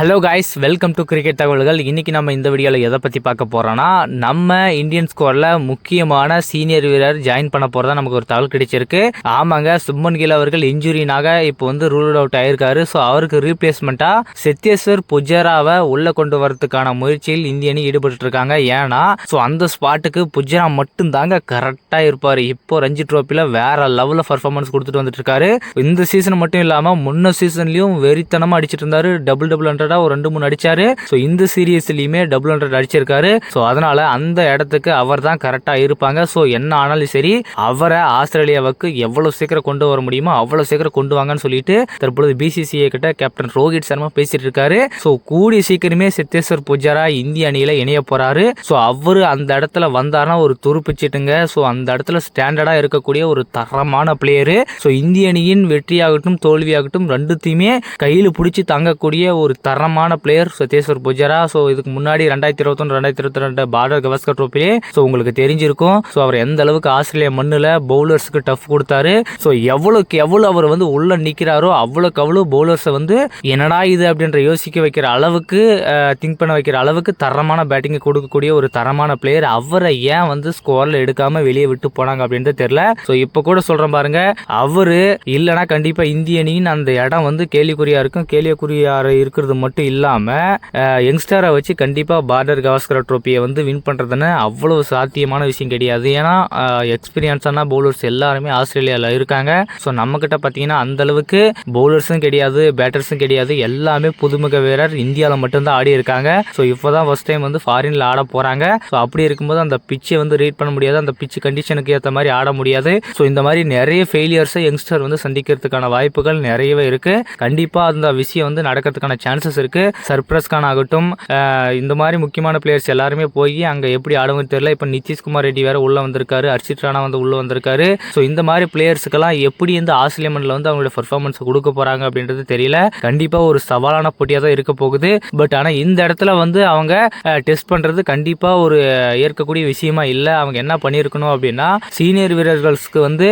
Hello guys welcome to cricket தகவல்கள் இன்றைக்கி நம்ம இந்த வீடியோவில் எதை பற்றி பார்க்க போகிறோன்னா நம்ம இந்தியன் ஸ்குவாடில் முக்கியமான சீனியர் வீரர் ஜாயின் பண்ண போகிறதா நமக்கு ஒரு தகவல் கிடைச்சிருக்கு. ஆமாங்க சுப்மன் கில் அவர்கள் இன்ஜுரினாக இப்போ வந்து ரூல் அவுட் ஆயிருக்காரு. ஸோ அவருக்கு ரீப்ளேஸ்மெண்ட்டாக சத்யேஸ்வர் புஜராவை உள்ளே கொண்டு வரதுக்கான முயற்சியில் இந்திய அணி ஈடுபட்டு இருக்காங்க ஏன்னா ஸோ அந்த ஸ்பாட்டுக்கு புஜரா மட்டும்தாங்க கரெக்டாக இருப்பார். இப்போ ரஞ்சி ட்ரோப்பியில் வேற லெவலில் பர்ஃபார்மன்ஸ் கொடுத்துட்டு வந்துட்டு இருக்காரு. இந்த சீசன் மட்டும் இல்லாமல் முன்ன சீசன்லையும் வெறித்தனமாக அடிச்சிட்டு இருந்தார். டபுள் டபுள் ஹண்ட்ரட் ஒரு ரெண்டு மூணு அடிச்சாரு. ஸோ இந்த சீரியஸ்லயுமே டபுள் ஹண்ட்ரட் அடிச்சிருக்காரு. ஸோ அதனால அந்த இடத்துக்கு அவர் தான் கரெக்டா இருப்பாங்க. ஸோ என்ன ஆனாலும் சரி அவரை ஆஸ்திரேலியாவுக்கு எவ்வளவு சீக்கிரம் கொண்டு வர முடியுமோ அவ்வளவு சீக்கிரம் கொண்டு வாங்கன்னு சொல்லிட்டு தற்பொழுது பிசிசிஐ கிட்ட கேப்டன் ரோஹித் சர்மா பேசிட்டு இருக்காரு. ஸோ கூடிய சீக்கிரமே சித்தேஸ்வர் புஜாரா இந்திய அணியில இணைய போறாரு. ஸோ அவரு அந்த இடத்துல வந்தாருன்னா ஒரு துருப்பிச்சிட்டுங்க ஸோ அந்த இடத்துல ஸ்டாண்டர்டா இருக்கக்கூடிய ஒரு தரமான பிளேயரு ஸோ இந்திய அணியின் வெற்றியாகட்டும் தோல்வியாகட்டும் ரெண்டுத்தையுமே கையில் பிடிச்சி தங்கக்கூடிய ஒரு தரமான பிளேயர் சத்தேஸ்வர் புஜரா ஸோ இதுக்கு முன்னாடி ரெண்டாயிரத்தி இருபத்தொன்று ரெண்டாயிரத்தி இருபத்தி ரெண்டு பார்டர் கவஸ்கர் ட்ரோப்பிலே ஸோ உங்களுக்கு தெரிஞ்சிருக்கும். ஸோ அவர் எந்த அளவுக்கு ஆஸ்திரேலியா மண்ணில் பவுலர்ஸ்க்கு டஃப் கொடுத்தாரு. ஸோ எவ்வளோக்கு எவ்வளோ அவர் வந்து உள்ள நிற்கிறாரோ அவ்வளோக்கு அவ்வளோ பவுலர்ஸை வந்து என்னடா இது அப்படின்ற யோசிக்க வைக்கிற அளவுக்கு திங்க் பண்ண வைக்கிற அளவுக்கு தரமான பேட்டிங்கை கொடுக்கக்கூடிய ஒரு தரமான பிளேயர் அவரை ஏன் வந்து ஸ்கோரில் எடுக்காமல் வெளியே விட்டு போனாங்க அப்படின்றது தெரில ஸோ இப்போ கூட சொல்கிறேன் பாருங்க அவர் இல்லைனா கண்டிப்பாக இந்திய அணியின் அந்த இடம் வந்து கேள்விக்குறியாக இருக்கும். கேள்விக்குறியாக இருக்கிறது மட்டும் இல்லாமல் யங்ஸ்டரை வச்சு கண்டிப்பாக பார்டர் கவாஸ்கர் ட்ரோப்பியை வந்து வின் பண்ணுறதுன்னு அவ்வளோ சாத்தியமான விஷயம் கிடையாது. ஏன்னா எக்ஸ்பீரியன்ஸான பவுலர்ஸ் எல்லாருமே ஆஸ்திரேலியாவில் இருக்காங்க. ஸோ நம்மக்கிட்ட பார்த்தீங்கன்னா அந்தளவுக்கு பவுலர்ஸும் கிடையாது பேட்டர்ஸும் கிடையாது. எல்லாமே புதுமுக வீரர் இந்தியாவில் மட்டும்தான் ஆடி இருக்காங்க. ஸோ இப்போ தான் ஃபஸ்ட் டைம் வந்து ஃபாரினில் ஆட போகிறாங்க ஸோ அப்படி இருக்கும்போது அந்த பிச்சை வந்து ரீட் பண்ண முடியாது. அந்த பிச்சு கண்டிஷனுக்கு ஏற்ற மாதிரி ஆட முடியாது. ஸோ இந்த மாதிரி நிறைய ஃபெயிலியர்ஸை யங்ஸ்டர் வந்து சந்திக்கிறதுக்கான வாய்ப்புகள் நிறையவே இருக்குது கண்டிப்பாக அந்த விஷயம் வந்து நடக்கிறதுக்கான சான்சஸ் இருக்குது சர்ப்ரஸ் கான் ஆகட்டும். இந்த மாதிரி முக்கியமான பிளேயர்ஸ் எல்லாருமே போய் அங்கே எப்படி ஆடுவது தெரியல. இப்போ நிதிஷ்குமார் ரெட்டி வேற உள்ளே வந்திருக்காரு. அர்ஷித் ராணா வந்து உள்ளே வந்திருக்காரு. ஸோ இந்த மாதிரி பிளேயர்ஸுக்கெல்லாம் எப்படி இந்த ஆஸ்திரேலிய மண்ணில் வந்து அவங்களோட பர்ஃபார்மன்ஸ் கொடுக்க போகிறாங்க அப்படின்றது தெரியல. கண்டிப்பாக ஒரு சவாலான போட்டியாக தான் இருக்க போகுது. பட் ஆனால் இந்த இடத்துல வந்து அவங்க டெஸ்ட் பண்ணுறது கண்டிப்பாக ஒரு ஏற்கக்கூடிய விஷயமா இல்லை. அவங்க என்ன பண்ணியிருக்கணும் அப்படின்னா சீனியர் வீரர்களுக்கு வந்து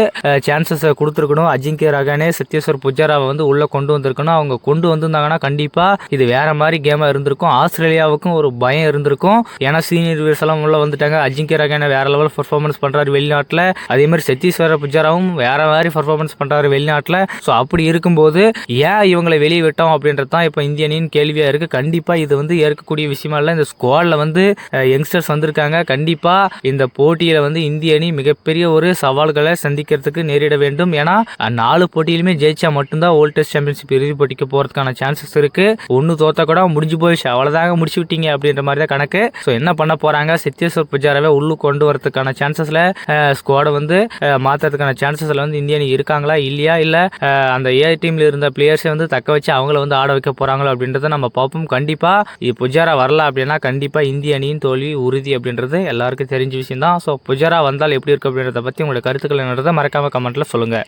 சான்சஸை கொடுத்துருக்கணும். அஜிங்கிய ரகானே சத்யேஸ்வர் புஜாராவை வந்து உள்ளே கொண்டு வந்திருக்கணும். அவங்க கொண்டு வந்திருந்தாங்கன்னா கண்டிப்பாக இது வேற மாதிரி கேமாக இருந்திருக்கும். ஆஸ்திரேலியாவுக்கும் ஒரு பயம் இருந்திருக்கும். ஏன்னா சீனியர் வீரர்ஸ் எல்லாம் உள்ள வந்துட்டாங்க. அஜிங்கிய ரகான வேற லெவல் பர்ஃபார்மன்ஸ் பண்றாரு வெளிநாட்டில். அதே மாதிரி சத்தீஸ்வர புஜாராவும் வேற மாதிரி பர்ஃபார்மன்ஸ் பண்றாரு வெளிநாட்டில். ஸோ அப்படி இருக்கும்போது ஏன் இவங்களை வெளியே விட்டோம் அப்படின்றது தான் இப்போ இந்திய அணியின் கேள்வியா இருக்கு. கண்டிப்பா இது வந்து ஏற்கக்கூடிய விஷயமா இல்லை. இந்த ஸ்குவாட்ல வந்து யங்ஸ்டர்ஸ் வந்திருக்காங்க. கண்டிப்பா இந்த போட்டியில வந்து இந்திய அணி மிகப்பெரிய ஒரு சவால்களை சந்திக்கிறதுக்கு நேரிட வேண்டும். ஏன்னா நாலு போட்டியிலுமே ஜெயிச்சா மட்டும்தான் ஓல்ட் டெஸ்ட் சாம்பியன்ஷிப் இறுதி போட்டிக்கு போறதுக்கான சான்சஸ் இருக்கு. ஒன்று தோத்த கூட முடிஞ்சு போயிடுச்சு. அவ்வளோதாங்க முடிச்சு விட்டீங்க அப்படின்ற மாதிரி தான் கணக்கு. ஸோ என்ன பண்ண போகிறாங்க சித்தேஸ்வர் புஜாராவை உள்ளு கொண்டு வரதுக்கான சான்சஸில் ஸ்குவாடை வந்து மாற்றுறதுக்கான சான்சஸில் வந்து இந்திய அணி இருக்காங்களா இல்லையா? இல்லை அந்த ஏ டீமில் இருந்த பிளேயர்ஸை வந்து தக்க வச்சு அவங்கள வந்து ஆட வைக்க போகிறாங்களோ அப்படின்றத நம்ம பார்ப்போம். கண்டிப்பாக புஜாரா வரல அப்படின்னா கண்டிப்பாக இந்திய அணியின் தோல்வி உறுதி அப்படின்றது எல்லாருக்கும் தெரிஞ்ச விஷயம் தான் ஸோ புஜாரா வந்தால் எப்படி இருக்கு அப்படின்றத பற்றி உங்களோட கருத்துக்கள் என்னன்றதை மறக்காமல் கமெண்ட்டில் சொல்லுங்கள்